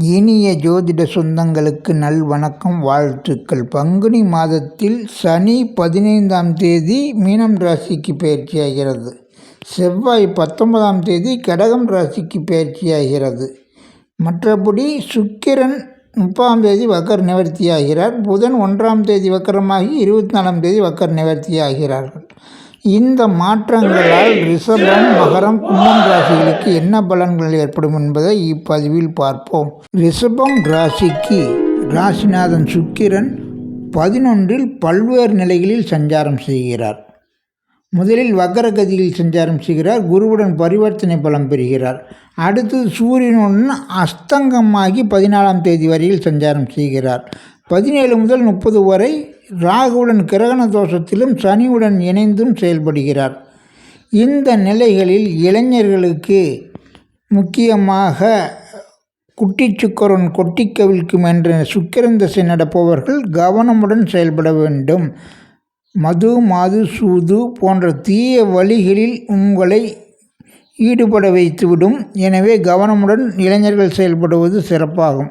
இனிய ஜோதிட சொந்தங்களுக்கு நல் வணக்கம் வாழ்த்துக்கள். பங்குனி மாதத்தில் சனி பதினைந்தாம் தேதி மீனம் ராசிக்கு பயிற்சியாகிறது செவ்வாய் பத்தொன்பதாம் தேதி கடகம் ராசிக்கு பயிற்சியாகிறது மற்றபடி சுக்கிரன் முப்பதாம் தேதி வக்கர் நிவர்த்தியாகிறார். புதன் ஒன்றாம் தேதி வக்கரமாகி இருபத்தி நாலாம் தேதி வக்கர் நிவர்த்தியாகிறார்கள் இந்த மாற்றங்களால் ரிஷபம் மகரம் கும்பம் ராசிகளுக்கு என்ன பலன்கள் ஏற்படும் என்பதை இப்பதிவில் பார்ப்போம். ரிஷபம் ராசிக்கு ராசிநாதன் சுக்கிரன் பதினொன்றில் பல்வேறு நிலைகளில் சஞ்சாரம் செய்கிறார். முதலில் வக்கரகதியில் சஞ்சாரம் செய்கிறார். குருவுடன் பரிவர்த்தனை பலம் பெறுகிறார். அடுத்து சூரியனுடன் அஸ்தங்கமாகி பதினாலாம் தேதி வரையில் சஞ்சாரம் செய்கிறார். பதினேழு முதல் முப்பது வரை ராகுவுடன் கிரகண தோஷத்திலும் சனியுடன் இணைந்தும் செயல்படுகிறார். இந்த நிலைகளில் இளைஞர்களுக்கு முக்கியமாக குட்டி சுக்கரன் கொட்டி கவிழ்க்கும் என்ற சுக்கிரன் திசை நடப்பவர்கள் கவனமுடன் செயல்பட வேண்டும். மது மாது சூது போன்ற தீய வழிகளில் உங்களை ஈடுபட வைத்துவிடும். எனவே கவனமுடன் இளைஞர்கள் செயல்படுவது சிறப்பாகும்.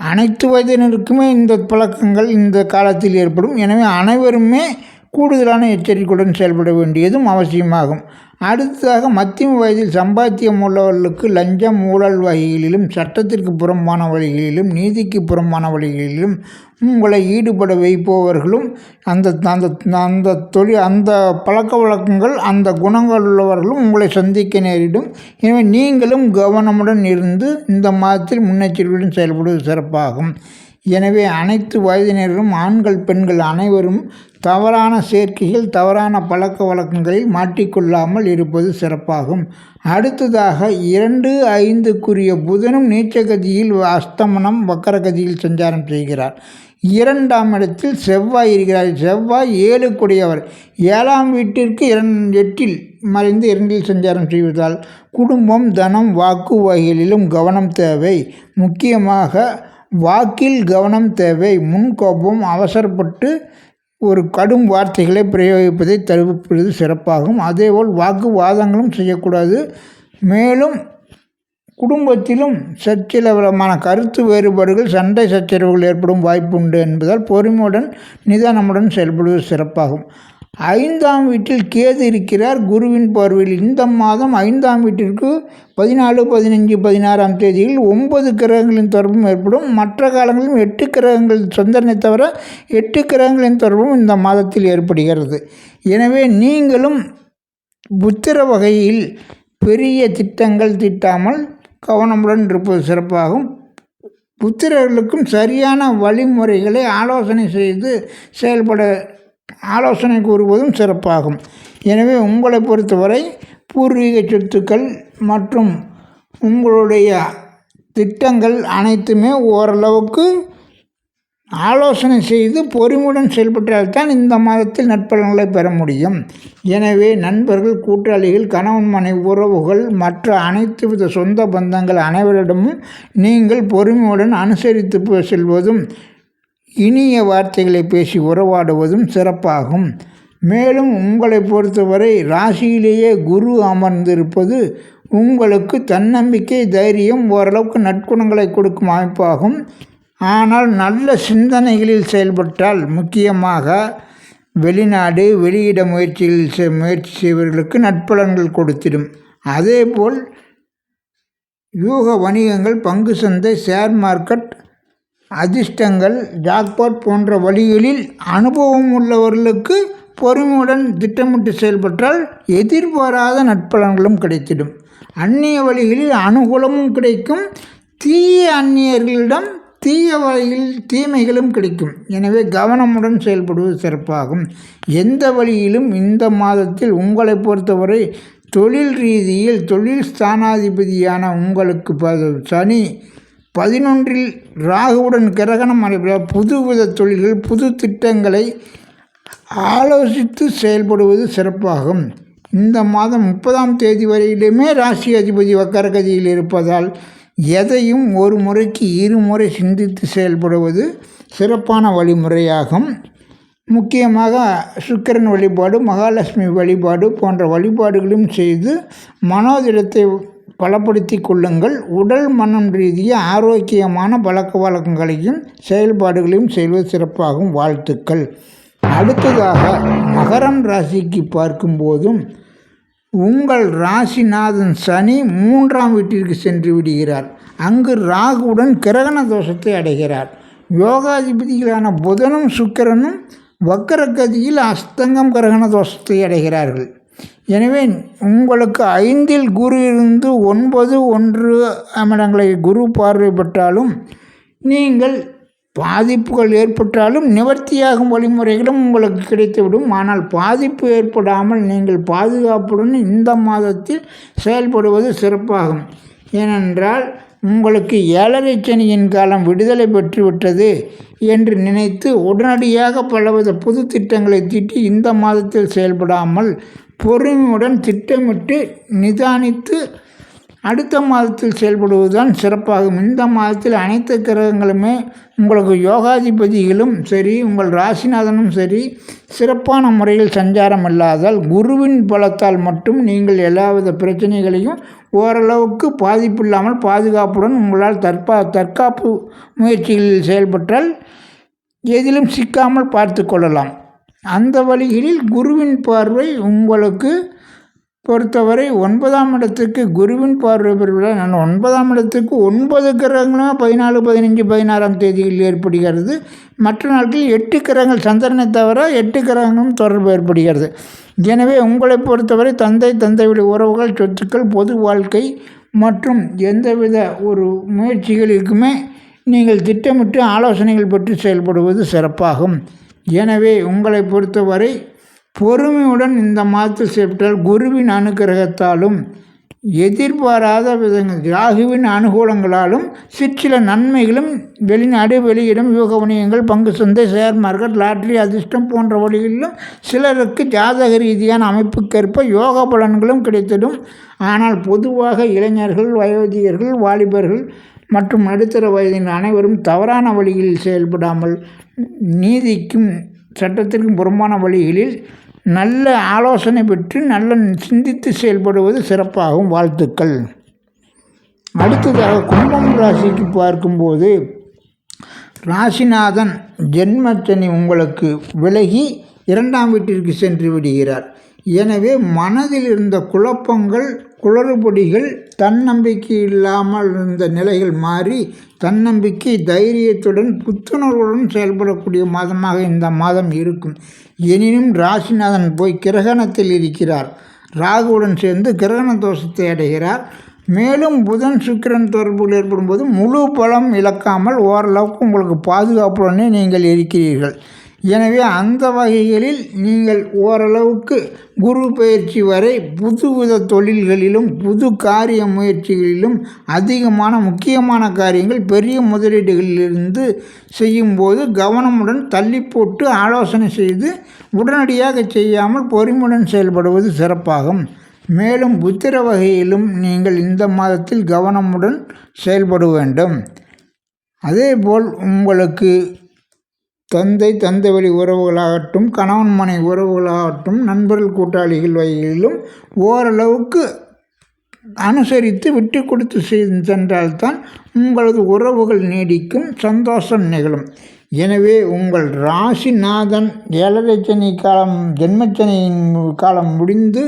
அனைத்து வயதினருக்குமே இந்த பழக்கங்கள் இந்த காலத்தில் ஏற்படும். எனவே அனைவருமே கூடுதலான எச்சரிக்கையுடன் செயல்பட வேண்டியதும் அவசியமாகும். அடுத்ததாக மத்திய வயதில் சம்பாத்தியம் உள்ளவர்களுக்கு லஞ்சம் ஊழல் வகைகளிலும் சட்டத்திற்கு புறம்பான வழிகளிலும் நீதிக்கு புறம்பான வழிகளிலும் உங்களை ஈடுபட வைப்பவர்களும் அந்த அந்த அந்த தொழில் அந்த பழக்க வழக்கங்கள் அந்த குணங்கள் உள்ளவர்களும் உங்களை சந்திக்க நேரிடும். எனவே நீங்களும் கவனமுடன் இருந்து இந்த மாதத்தில் முன்னெச்சரிக்கையுடன் செயல்படுவது சிறப்பாகும். எனவே அனைத்து வயதினரும் ஆண்கள் பெண்கள் அனைவரும் தவறான சேர்க்கைகள் தவறான பழக்க வழக்கங்களில் மாட்டிக்கொள்ளாமல் இருப்பது சிறப்பாகும். அடுத்ததாக இரண்டு ஐந்துக்குரிய புதனும் நீச்சகதியில் அஸ்தமனம் வக்கரகதியில் சஞ்சாரம் செய்கிறார். இரண்டாம் இடத்தில் செவ்வாய் இருக்கிறார். செவ்வாய் ஏழுக்குடையவர். ஏழாம் வீட்டிற்கு இரண் எட்டில் மறைந்து இரண்டில் சஞ்சாரம் செய்வதால் குடும்பம் தனம் வாக்கு வகைகளிலும் கவனம் தேவை. முக்கியமாக வாக்கில் கவனம் தேவை. முன்கோபம் அவசரப்பட்டு ஒரு கடும் வார்த்தைகளை பிரயோகிப்பதை தவிர்ப்பது சிறப்பாகும். அதேபோல் வாக்குவாதங்களும் செய்யக்கூடாது. மேலும் குடும்பத்திலும் சச்சிலவரமான கருத்து வேறுபாடுகள் சண்டை சச்சரவுகள் ஏற்படும் வாய்ப்பு உண்டு என்பதால் பொறுமையுடன் நிதானமுடன் செயல்படுவது சிறப்பாகும். ஐந்தாம் வீட்டில் கேது இருக்கிறார். குருவின் பார்வையில் இந்த மாதம் ஐந்தாம் வீட்டிற்கு பதினாலு பதினஞ்சு பதினாறாம் தேதியில் ஒன்பது கிரகங்களின் தொடர்பும் ஏற்படும். மற்ற காலங்களிலும் எட்டு கிரகங்கள் சொந்தனை தவிர எட்டு கிரகங்களின் தொடர்பும் இந்த மாதத்தில் ஏற்படுகிறது. எனவே நீங்களும் புத்திர வகையில் பெரிய திட்டங்கள் திட்டாமல் கவனமுடன் இருப்பது சிறப்பாகும். புத்திரர்களுக்கும் சரியான வழிமுறைகளை ஆலோசனை செய்து செயல்பட ஆலோசனை கூறுவதும் சிறப்பாகும். எனவே உங்களை பொறுத்தவரை பூர்வீக சொத்துக்கள் மற்றும் உங்களுடைய திட்டங்கள் அனைத்துமே ஓரளவுக்கு ஆலோசனை செய்து பொறுமையுடன் செயல்பட்டால்தான் இந்த மாதத்தில் நட்பலன்களை பெற முடியும். எனவே நண்பர்கள் கூட்டாளிகள் கணவன் மனை உறவுகள் மற்ற அனைத்து வித சொந்த பந்தங்கள் அனைவரிடமும் நீங்கள் பொறுமையுடன் அனுசரித்து செல்வதும் இனிய வார்த்தைகளை பேசி உறவாடுவதும் சிறப்பாகும். மேலும் உங்களை பொறுத்தவரை ராசியிலேயே குரு அமர்ந்திருப்பது உங்களுக்கு தன்னம்பிக்கை தைரியம் ஓரளவுக்கு நற்குணங்களை கொடுக்கும் அமைப்பாகும். ஆனால் நல்ல சிந்தனைகளில் செயல்பட்டால் முக்கியமாக வெளிநாடு வெளியிட முயற்சிகளில் முயற்சி செய்வர்களுக்கு நட்பலன்கள் கொடுத்திடும். அதேபோல் யூக வணிகங்கள் பங்கு சந்தை ஷேர் மார்க்கெட் அதிர்ஷ்டங்கள் ஜாக்பாட் போன்ற வழிகளில் அனுபவம் உள்ளவர்களுக்கு பொறுமையுடன் திட்டமிட்டு செயல்பட்டால் எதிர்பாராத நட்பலன்களும் கிடைத்திடும். அந்நிய வழிகளில் அனுகூலமும் கிடைக்கும். தீய அந்நியர்களிடம் தீய வழியில் தீமைகளும் கிடைக்கும். எனவே கவனமுடன் செயல்படுவது சிறப்பாகும். எந்த வழியிலும் இந்த மாதத்தில் உங்களை பொறுத்தவரை தொழில் ரீதியில் தொழில் ஸ்தானாதிபதியான உங்களுக்கு சனி பதினொன்றில் ராகுவுடன் கிரகணம் அடைபட புதுவித தொழில்கள் புது திட்டங்களை ஆலோசித்து செயல்படுவது சிறப்பாகும். இந்த மாதம் முப்பதாம் தேதி வரையிலுமே ராசி அதிபதி வக்கரகதியில் இருப்பதால் எதையும் ஒரு முறைக்கு இருமுறை சிந்தித்து செயல்படுவது சிறப்பான வழிமுறையாகும். முக்கியமாக சுக்கிரன் வழிபாடு மகாலட்சுமி வழிபாடு போன்ற வழிபாடுகளும் செய்து மனோதிடத்தை பலப்படுத்தி கொள்ளுங்கள். உடல் மனம் ரீதியாக ஆரோக்கியமான பழக்க வழக்கங்களையும் செயல்பாடுகளையும் செய்வது சிறப்பாகும். வாழ்த்துக்கள். அடுத்ததாக மகரம் ராசிக்கு பார்க்கும்போதும் உங்கள் ராசிநாதன் சனி மூன்றாம் வீட்டிற்கு சென்று விடுகிறார். அங்கு ராகுவுடன் கிரகண தோஷத்தை அடைகிறார். யோகாதிபதிகளான புதனும் சுக்கிரனும் வக்கரகதியில் அஸ்தங்கம் கிரகண தோஷத்தை அடைகிறார்கள். எனவே உங்களுக்கு ஐந்தில் குரு இருந்து ஒன்பது ஒன்று அமிடங்களை குரு பார்வைப்பட்டாலும் நீங்கள் பாதிப்புகள் ஏற்பட்டாலும் நிவர்த்தியாகும் வழிமுறைகளும் உங்களுக்கு கிடைத்துவிடும். ஆனால் பாதிப்பு ஏற்படாமல் நீங்கள் பாதுகாப்புடன் இந்த மாதத்தில் செயல்படுவது சிறப்பாகும். ஏனென்றால் உங்களுக்கு ஏழரை சனியின் காலம் விடுதலை பெற்றுவிட்டது என்று நினைத்து உடனடியாக பலவித புது திட்டங்களை தீட்டி இந்த மாதத்தில் செயல்படாமல் பொறுமையுடன் திட்டமிட்டு நிதானித்து அடுத்த மாதத்தில் செயல்படுவதுதான் சிறப்பாகும். இந்த மாதத்தில் அனைத்து கிரகங்களுமே உங்களுக்கு யோகாதிபதிகளும் சரி உங்கள் ராசிநாதனும் சரி சிறப்பான முறையில் சஞ்சாரம் இல்லாதால் குருவின் பலத்தால் மட்டும் நீங்கள் எல்லாவித பிரச்சனைகளையும் ஓரளவுக்கு பாதிப்பு இல்லாமல் பாதுகாப்புடன் உங்களால் தற்பா தற்காப்பு முயற்சிகளில் செயல்பட்டால் எதிலும் சிக்காமல் பார்த்து கொள்ளலாம். அந்த வழிகளில் குருவின் பார்வை உங்களுக்கு பொறுத்தவரை ஒன்பதாம் இடத்துக்கு குருவின் பார்வை பெறுவதால் நான் ஒன்பதாம் இடத்துக்கு ஒன்பது கிரகங்களும் பதினாலு பதினஞ்சு பதினாறாம் தேதியில் ஏற்படுகிறது. மற்ற நாட்களில் எட்டு கிரகங்கள் சந்திரனை தவிர எட்டு கிரகங்களும் தொடர்பு ஏற்படுகிறது. எனவே உங்களை பொறுத்தவரை தந்தை தந்தையுடைய உறவுகள் சொத்துக்கள் பொது வாழ்க்கை மற்றும் எந்தவித ஒரு முயற்சிகளுக்குமே நீங்கள் திட்டமிட்டு ஆலோசனைகள் பெற்று செயல்படுவது சிறப்பாகும். எனவே உங்களை பொறுத்தவரை பொறுமையுடன் இந்த மாத்து செப்டால் குருவின் அனுகிரகத்தாலும் எதிர்பாராத விதங்கள் ராகுவின் அனுகூலங்களாலும் சிற்சில நன்மைகளும் வெளிநாடு வெளியிடம் யோக வணிகங்கள் பங்கு சந்தை ஷேர் மார்க்கெட் லாட்ரி அதிர்ஷ்டம் போன்ற வழிகளிலும் சிலருக்கு ஜாதக ரீதியான அமைப்புக்கேற்ப யோக பலன்களும் கிடைத்திடும். ஆனால் பொதுவாக இளைஞர்கள் வயோதிகர்கள் வாலிபர்கள் மற்றும் நடுத்தர வயதின் அனைவரும் தவறான வழியில் செயல்படாமல் நீதிக்கும் சட்டத்திற்கும் புறம்பான வழிகளில் நல்ல ஆலோசனை பெற்று நல்ல சிந்தித்து செயல்படுவது சிறப்பாகும். வாழ்த்துக்கள். அடுத்ததாக கும்பம் ராசிக்கு பார்க்கும்போது ராசிநாதன் ஜென்மச்சனி உங்களுக்கு விலகி இரண்டாம் வீட்டிற்கு சென்று விடுகிறார். எனவே மனதில் இருந்த குழப்பங்கள் குளறுபடிகள் தன்னம்பிக்கை இல்லாமல் இருந்த நிலைகள் மாறி தன்னம்பிக்கை தைரியத்துடன் புத்துணர்வுடன் செயல்படக்கூடிய மாதமாக இந்த மாதம் இருக்கும். எனினும் ராசிநாதன் போய் கிரகணத்தில் இருக்கிறார். ராகுவுடன் சேர்ந்து கிரகண தோஷத்தை அடைகிறார். மேலும் புதன் சுக்கிரன் தொடர்புகள் ஏற்படும் போது முழு பலம் இழக்காமல் ஓரளவுக்கு உங்களுக்கு பாதுகாப்புடனே நீங்கள் இருக்கிறீர்கள். எனவே அந்த வகைகளில் நீங்கள் ஓரளவுக்கு குரு பயிற்சி வரை புதுவித தொழில்களிலும் புது காரிய முயற்சிகளிலும் அதிகமான முக்கியமான காரியங்கள் பெரிய முதலீடுகளிலிருந்து செய்யும்போது கவனமுடன் தள்ளி போட்டு ஆலோசனை செய்து உடனடியாக செய்யாமல் பொறுமையுடன் செயல்படுவது சிறப்பாகும். மேலும் புத்திர வகையிலும் நீங்கள் இந்த மாதத்தில் கவனமுடன் செயல்பட வேண்டும். அதேபோல் உங்களுக்கு தந்தை தந்தை வழி உறவுகளாகட்டும் கணவன் மனை உறவுகளாகட்டும் நண்பர்கள் கூட்டாளிகள் வகையிலும் ஓரளவுக்கு அனுசரித்து விட்டு கொடுத்து சென்றால்தான் உங்களது உறவுகள் நீடிக்கும் சந்தோஷம் நிகழும். எனவே உங்கள் ராசிநாதன் ஏழரை சனி காலம் ஜென்மச்சனையின் காலம் முடிந்து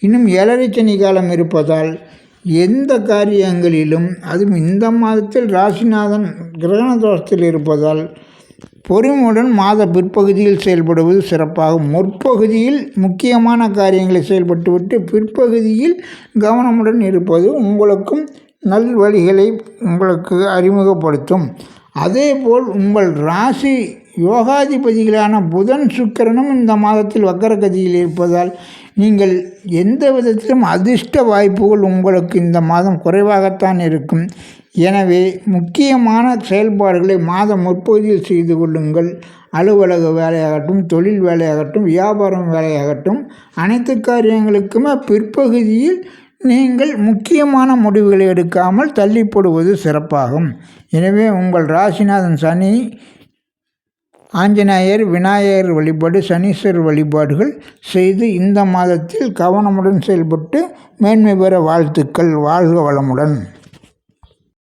இன்னும் ஏழரை சனி காலம் இருப்பதால் எந்த காரியங்களிலும் அதுவும் இந்த மாதத்தில் ராசிநாதன் கிரகண தோஷத்தில் இருப்பதால் பொறுமையுடன் மாத பிற்பகுதியில் செயல்படுவது சிறப்பாகும். முற்பகுதியில் முக்கியமான காரியங்களை செயல்பட்டுவிட்டு பிற்பகுதியில் கவனமுடன் இருப்பது உங்களுக்கும் நல் வழிகளை உங்களுக்கு அறிமுகப்படுத்தும். அதேபோல் உங்கள் ராசி யோகாதிபதிகளான புதன் சுக்கரனும் இந்த மாதத்தில் வக்கரகதியில் இருப்பதால் நீங்கள் எந்த விதத்திலும் அதிர்ஷ்ட வாய்ப்புகள் உங்களுக்கு இந்த மாதம் குறைவாகத்தான் இருக்கும். எனவே முக்கியமான செயல்பாடுகளை மாதம் முற்பகுதியில் செய்து கொள்ளுங்கள். அலுவலக வேலையாகட்டும் தொழில் வேலையாகட்டும் வியாபாரம் வேலையாகட்டும் அனைத்து காரியங்களுக்குமே பிற்பகுதியில் நீங்கள் முக்கியமான முடிவுகளை எடுக்காமல் தள்ளிப்படுவது சிறப்பாகும். எனவே உங்கள் ராசிநாதன் சனி ஆஞ்சநேயர் விநாயகர் வழிபாடு சனீஸ்வரர் வழிபாடுகள் செய்து இந்த மாதத்தில் கவனமுடன் செயல்பட்டு மேன்மை பெற வாழ்த்துக்கள். வாழ்க வளமுடன்.